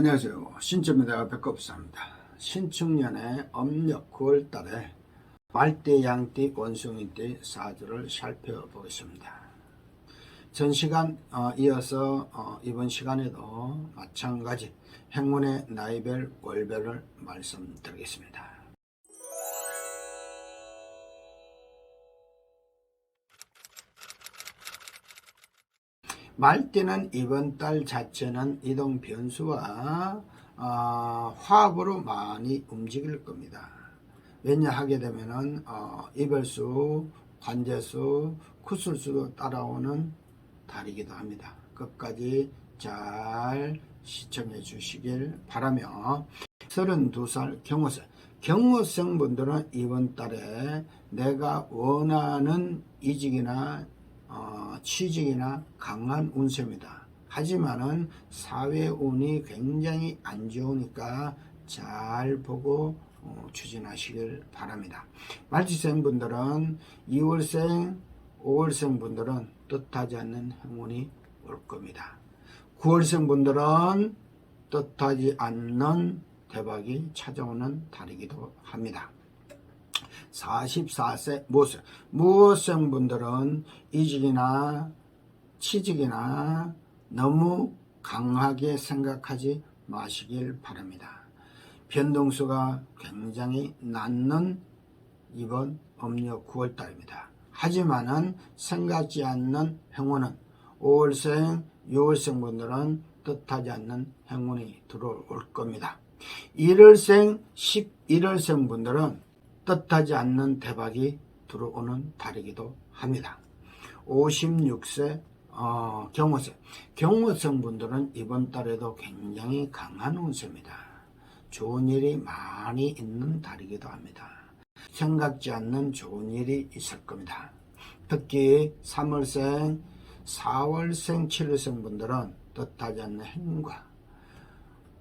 안녕하세요. 신점입니다. 백업사입니다. 신축년의 âm력 9월달에 말띠, 양띠, 원숭이띠 사주를 살펴보겠습니다. 전 시간 어, 이어서 어, 이번 시간에도 마찬가지 행운의 나이별 월별을 말씀드리겠습니다. 말띠는 이번 달 자체는 이동 변수와 어, 화합으로 많이 움직일 겁니다. 왜냐 하게 되면은 어, 이별수, 관제수, 쿠술수도 따라오는 달이기도 합니다. 끝까지 잘 시청해 주시길 바라며 32살 경호생 경호생 분들은 이번 달에 내가 원하는 이직이나 어, 취직이나 강한 운세입니다. 하지만은 사회 운이 굉장히 안 좋으니까 잘 보고 어, 추진하시길 바랍니다. 말지생 분들은 2월생, 5월생 분들은 뜻하지 않는 행운이 올 겁니다. 9월생 분들은 뜻하지 않는 대박이 찾아오는 달이기도 합니다. 44세 무생 무생 분들은 이직이나 취직이나 너무 강하게 생각하지 마시길 바랍니다. 변동수가 굉장히 낮는 이번 음력 9월달입니다. 하지만은 생각지 않는 행운은 5월생, 6월생 분들은 뜻하지 않는 행운이 들어올 겁니다. 1월생, 11월생 분들은 뜻하지 않는 대박이 들어오는 달이기도 합니다. 56세 어, 경호생 경호생 분들은 이번 달에도 굉장히 강한 운세입니다. 좋은 일이 많이 있는 달이기도 합니다. 생각지 않는 좋은 일이 있을 겁니다. 특히 3월생, 4월생, 7월생 분들은 뜻하지 않는 행운과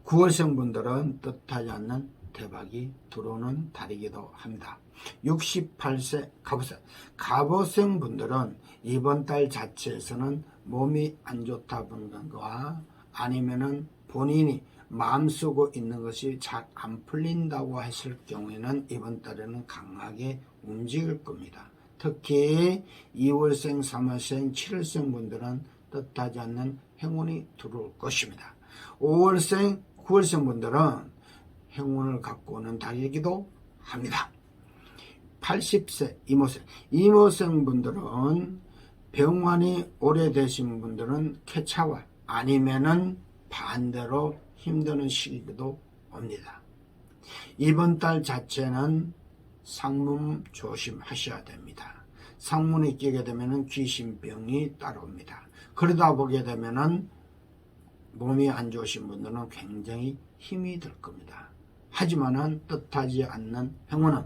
9월생 분들은 뜻하지 않는 대박이 들어오는 달이기도 합니다. 68세 갑오생 갑오생 분들은 이번 달 자체에서는 몸이 안 좋다 보는 것과 아니면은 본인이 마음 쓰고 있는 것이 잘 안 풀린다고 했을 경우에는 이번 달에는 강하게 움직일 겁니다. 특히 2월생, 3월생, 7월생 분들은 뜻하지 않는 행운이 들어올 것입니다. 5월생, 9월생 분들은 행운을 갖고 오는 달이기도 합니다. 80세 이모생 이모생 분들은 병환이 오래되신 분들은 쾌차와 아니면은 반대로 힘드는 시기도 옵니다. 이번 달 자체는 상문 조심하셔야 됩니다. 상문이 끼게 되면은 귀신병이 따라옵니다. 그러다 보게 되면은 몸이 안 좋으신 분들은 굉장히 힘이 들 겁니다. 하지만은 뜻하지 않는 행운은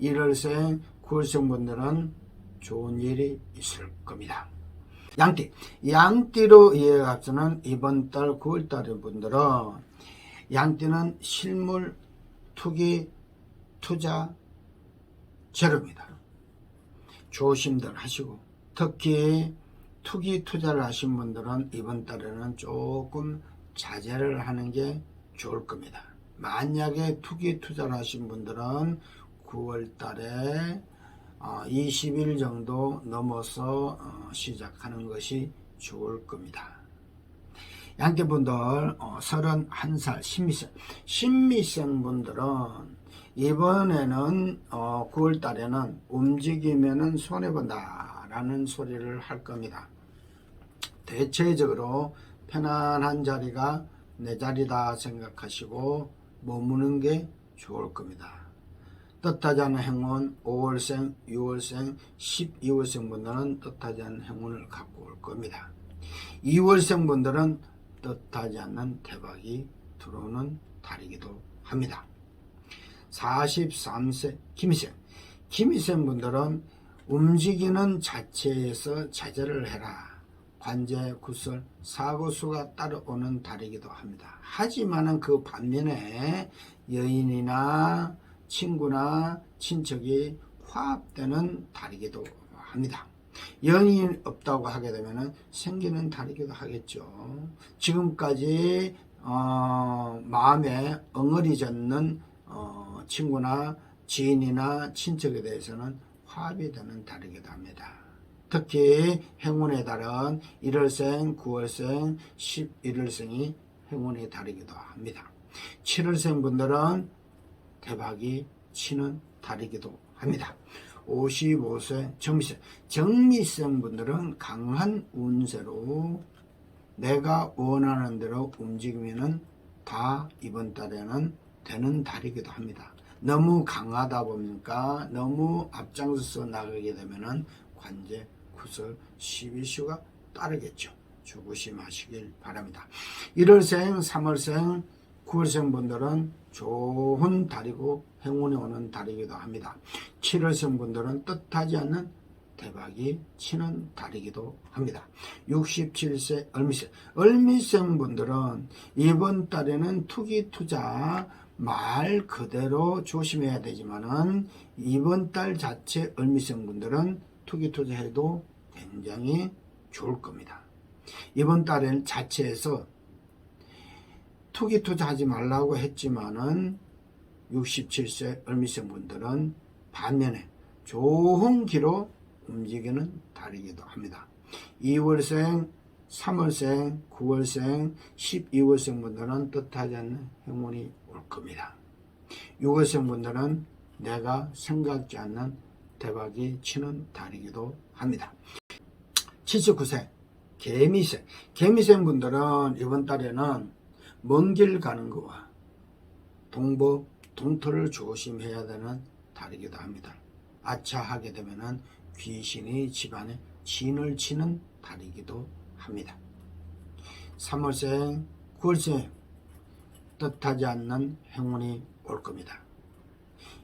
1월생, 9월생 분들은 좋은 일이 있을 겁니다. 양띠. 양띠로 이해가서는 이번 달 9월달의 분들은 양띠는 실물, 투기, 투자, 제로입니다. 조심들 하시고 특히 투기 투자를 하신 분들은 이번 달에는 조금 자제를 하는 게 좋을 겁니다. 만약에 투기 투자를 하신 분들은 9월 달에 20일 정도 넘어서 어, 시작하는 것이 좋을 겁니다. 양떼분들 31살 신미생 신미생 분들은 이번에는 9월 달에는 움직이면은 손해본다 라는 소리를 할 겁니다. 대체적으로 편안한 자리가 내 자리다 생각하시고 머무는 게 좋을 겁니다. 뜻하지 않은 행운 5월생, 6월생, 12월생 분들은 뜻하지 않은 행운을 갖고 올 겁니다. 2월생 분들은 뜻하지 않는 대박이 들어오는 달이기도 합니다. 43세 김희생 김희생 분들은 움직이는 자체에서 자제를 해라. 관제, 구설, 사고수가 따라오는 달이기도 합니다. 하지만은 그 반면에 여인이나 친구나 친척이 화합되는 달이기도 합니다. 연인이 없다고 하게 되면 생기는 달이기도 하겠죠. 지금까지 어, 마음에 엉어리 젖는 어, 친구나 지인이나 친척에 대해서는 화합이 되는 달이기도 합니다. 특히 행운의 달은 1월생, 9월생, 11월생이 행운의 달이기도 합니다. 7월생 분들은 대박이 치는 달이기도 합니다. 55세 정미생, 정미생 분들은 강한 운세로 내가 원하는 대로 움직이면은 다 이번 달에는 되는 달이기도 합니다. 너무 강하다 보니까 너무 앞장서서 나가게 되면은 관제, 구설, 시비슈가 따르겠죠. 조심하시길 바랍니다. 1월생, 3월생, 9월생 분들은 좋은 달이고 행운이 오는 달이기도 합니다. 7월생 분들은 뜻하지 않는 대박이 치는 달이기도 합니다. 67세 을미생. 을미생 분들은 이번 달에는 투기 투자 말 그대로 조심해야 되지만은 이번 달 자체 을미생 분들은 투기 투자해도 굉장히 좋을 겁니다. 이번 달엔 자체에서 투기 투자하지 말라고 했지만은 67세 을미생 분들은 반면에 좋은 기로 움직이는 달이기도 합니다. 2월생, 3월생, 9월생, 12월생 분들은 뜻하지 않는 행운이 올 겁니다. 6월생 분들은 내가 생각지 않는 대박이 치는 달이기도 합니다. 79세 개미생 개미생 분들은 이번 달에는 먼 길 가는 거와 동법 동토를 조심해야 되는 달이기도 합니다. 아차하게 되면은 귀신이 집안에 진을 치는 달이기도 합니다. 3월생, 9월생 뜻하지 않는 행운이 올 겁니다.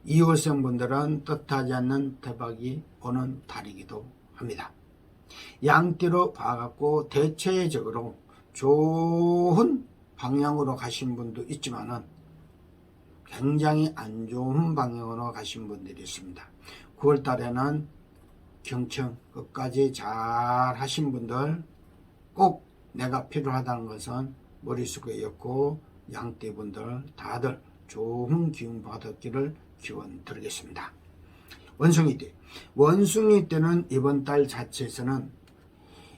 2월생 분들은 뜻하지 않는 대박이 오는 달이기도 합니다. 양띠로 봐갖고 대체적으로 좋은 방향으로 가신 분도 있지만은 굉장히 안 좋은 방향으로 가신 분들이 있습니다. 9월 달에는 경청 끝까지 잘 하신 분들 꼭 내가 필요하다는 것은 머릿속에였고 양띠 분들 다들 좋은 기운 받았기를 기원 드리겠습니다. 원숭이 때 원숭이 때는 이번 달 자체에서는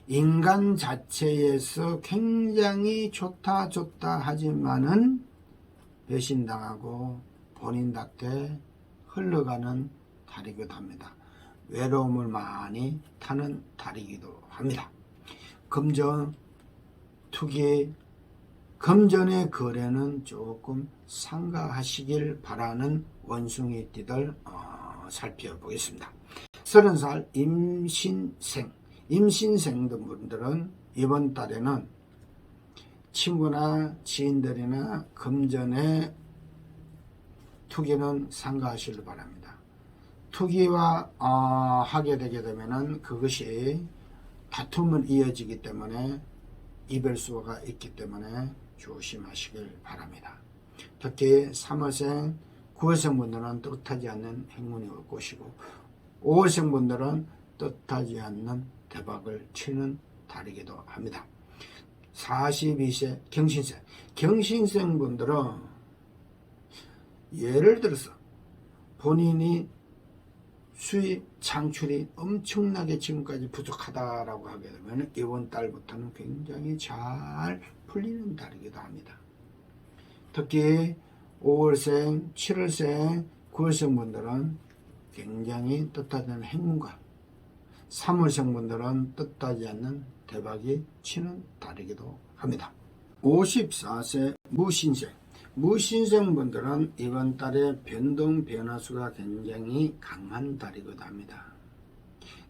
인간 자체에서 굉장히 좋다 좋다 하지만은 배신당하고 본인답게 흘러가는 달이기도 합니다. 외로움을 많이 타는 달이기도 합니다. 금전, 투기, 금전의 거래는 조금 상가하시길 바라는 원숭이띠들 어, 살펴보겠습니다. 30살 임신생, 임신생 분들은 이번 달에는 친구나 지인들이나 금전의 투기는 상가하시길 바랍니다. 투기와 어, 하게 되게 되면은 그것이 다툼은 이어지기 때문에 이별수가 있기 때문에 조심하시길 바랍니다. 특히 3월생, 9월생 분들은 뜻하지 않는 행운이 올 것이고 5월생 분들은 뜻하지 않는 대박을 치는 달이기도 합니다. 42세 경신생, 경신생 분들은 예를 들어서 본인이 수입 창출이 엄청나게 지금까지 부족하다라고 하게 되면 이번 달부터는 굉장히 잘 풀리는 달이기도 합니다. 특히 5월생, 7월생, 9월생 분들은 굉장히 뜻하지 행운과 3월생 분들은 뜻하지 않는 대박이 치는 달이기도 합니다. 54세 무신생 무신생 분들은 이번 달에 변동 변화수가 굉장히 강한 달이기도 합니다.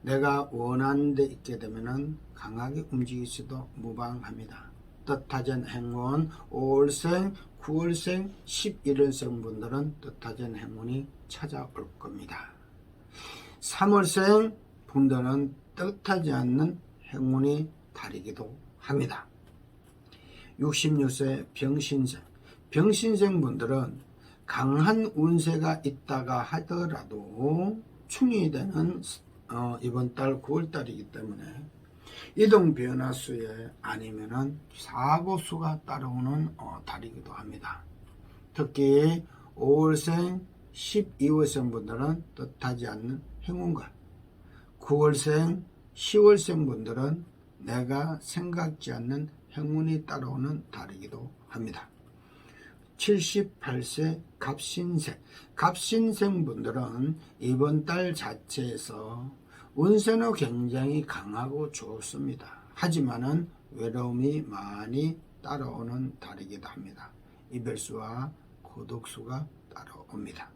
내가 원하는 데 있게 되면 강하게 움직이지도 무방합니다. 뜻하지 않은 행운 5월생, 9월생, 11월생 분들은 않은 행운이 찾아올 겁니다. 3월생 분들은 뜻하지 않는 행운이 달이기도 합니다. 66세 병신생 병신생 분들은 강한 운세가 있다가 하더라도 충이 되는 어, 이번 달 9월 달이기 때문에 이동 변화수에 아니면은 사고수가 따라오는 어, 달이기도 합니다. 특히 5월생, 12월생 분들은 뜻하지 않는 행운과 9월생, 10월생 분들은 내가 생각지 않는 행운이 따라오는 달이기도 합니다. 78세 갑신생. 갑신생 분들은 이번 달 자체에서 운세는 굉장히 강하고 좋습니다. 하지만은 외로움이 많이 따라오는 달이기도 합니다. 이별수와 고독수가 따라옵니다.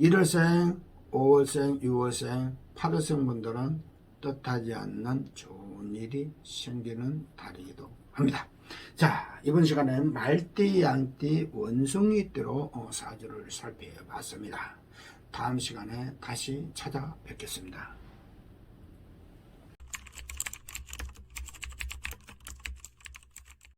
1월생, 5월생, 6월생, 8월생 분들은 뜻하지 않는 좋은 일이 생기는 달이기도 합니다. 자, 이번 시간엔 말띠, 양띠, 원숭이띠로 어, 사주를 살펴봤습니다. 다음 시간에 다시 찾아뵙겠습니다.